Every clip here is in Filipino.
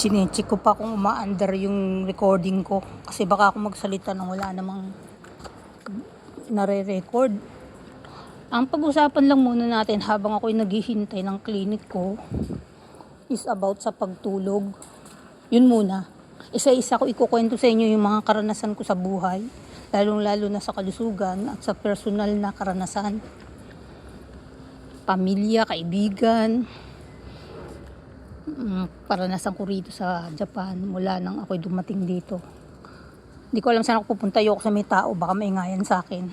Chinecheck ko pa kung umaandar yung recording ko. Kasi baka ako magsalita nang wala namang nare-record. Ang pag-usapan lang muna natin habang ako'y naghihintay ng clinic ko is about sa pagtulog. Yun muna. Isa-isa ko ikukwento sa inyo yung mga karanasan ko sa buhay. Lalong-lalo na sa kalusugan at sa personal na karanasan. Pamilya, kaibigan, karanasan ko rito sa Japan mula nang ako'y dumating dito. Hindi ko alam saan ako pupunta. Ayoko sa may tao. Baka maingayan sa akin.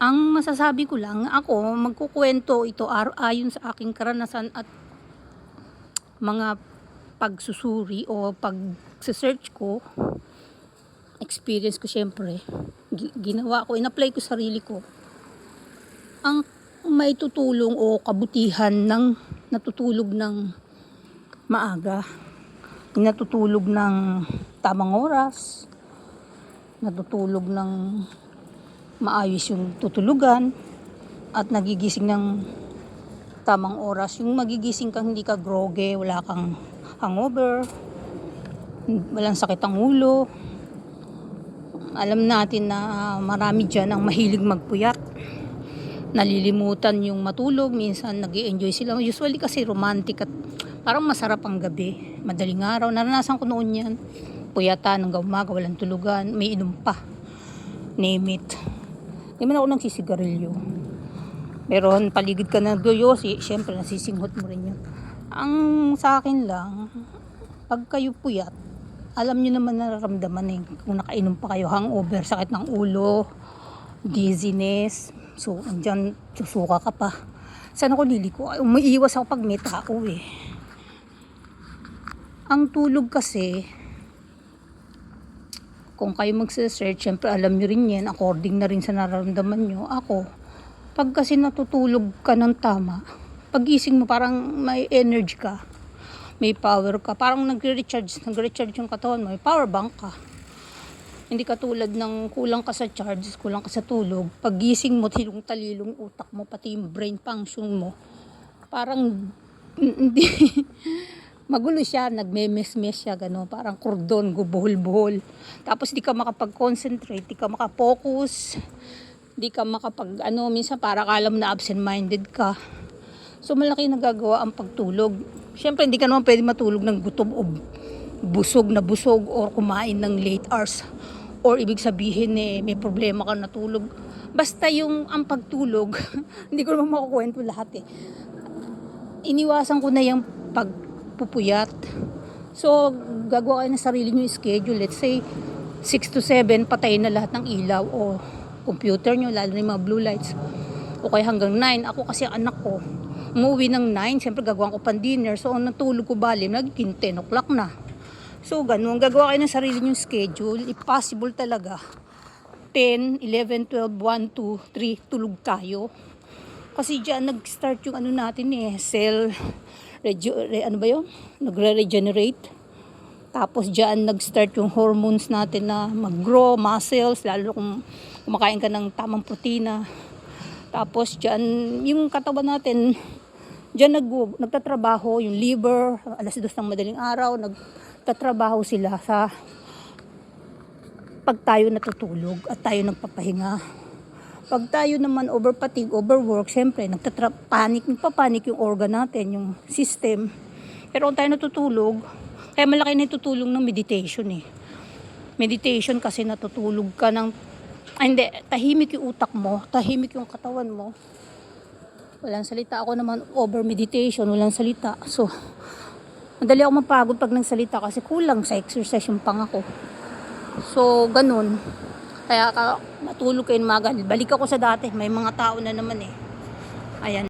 Ang masasabi ko lang, ako magkukwento ito ayon sa aking karanasan at mga pagsusuri o pag-search ko. Experience ko syempre. Gi- Ginawa ko, in-apply ko sarili ko. Ang may tutulong o kabutihan ng natutulog ng maaga. Natutulog ng tamang oras. Natutulog ng maayos yung tutulugan at nagigising ng tamang oras. Yung magigising kang hindi ka groge, wala kang hangover, walang sakit ang ulo. Alam natin na marami dyan ang mahilig magpuyat. Nalilimutan yung matulog, minsan nag enjoy sila. Usually kasi romantic at parang masarap ang gabi. Madaling araw, naranasan ko noon yan. Puyatan hanggang umaga, walang tulugan, may inom pa. Name it. Hindi man ako nagsisigarilyo. Pero paligid ka na doyosi, syempre nasisinghot mo rin yun. Ang sa akin lang, pag kayo puyat, alam nyo naman nararamdaman eh. Kung nakainom pa kayo, hangover, sakit ng ulo, dizziness. So, andyan, susuka ka pa. Saan ako liliko? Umiiwas ako pag may tao eh. Ang tulog kasi, kung kayo magse-search, syempre alam nyo rin yan, according na rin sa nararamdaman nyo. Ako, pag kasi natutulog ka ng tama, pagising mo parang may energy ka, may power ka, parang nagre-recharge, nagre-recharge yung katawan mo, may power bank ka. Hindi ka tulad ng kulang ka sa charge, kulang ka sa tulog. Pagising mo, tilong talilong utak mo, pati yung brain function mo, parang hindi, magulo siya, nagme-mes-mes siya, gano'n, parang kordon, gubuhol-buhol. Tapos di ka makapag-concentrate, di ka makafocus, di ka makapag, ano, minsan para kala mo na absent-minded ka. So malaki nagagawa ang pagtulog. Siyempre hindi ka naman pwede matulog ng gutom o busog na busog or kumain ng late hours. Or ibig sabihin eh, may problema ka natulog. Basta yung ang pagtulog, hindi ko naman makukwento lahat eh. Iniwasan ko na yung pagpupuyat. So, gagawa kayo ng sarili nyo schedule. Let's say, 6 to 7, patayin na lahat ng ilaw o computer nyo, lalo na yung mga blue lights. O kaya hanggang 9. Ako kasi anak ko, umuwi ng 9, siyempre gagawin ko pan dinner. So, ang natulog ko bali, nagiging 10 o'clock na. So, ganun. Gagawa kayo ng sarili nyong schedule. If possible talaga. 10, 11, 12, 1, 2, 3, tulog tayo. Kasi dyan nag-start yung ano natin eh, cell, reju- re- ano ba yun? Nagre-regenerate. Tapos dyan nag-start yung hormones natin na mag-grow, muscles, lalo kung kumakain ka ng tamang protina. Tapos dyan, yung katawan natin, dyan nag, nagtatrabaho, yung liver, alas dos ng madaling araw, nagtatrabaho sila sa pag tayo natutulog at tayo nagpapahinga. Pag tayo naman over fatigue, overwork, syempre, nagtatra- panic, nagpapanik yung organ natin, yung system. Pero kung tayo natutulog, kaya malaki na itutulong ng meditation eh. Meditation kasi natutulog ka ng, ay hindi, tahimik yung utak mo, tahimik yung katawan mo. Walang salita. Ako naman over meditation, walang salita. So, madali ako mapagod pag nagsalita kasi kulang sa exercise yung pangako. So, ganun. Kaya ka, matulog kayo ng maga. Balik ako sa dati. May mga tao na naman eh. Ayan.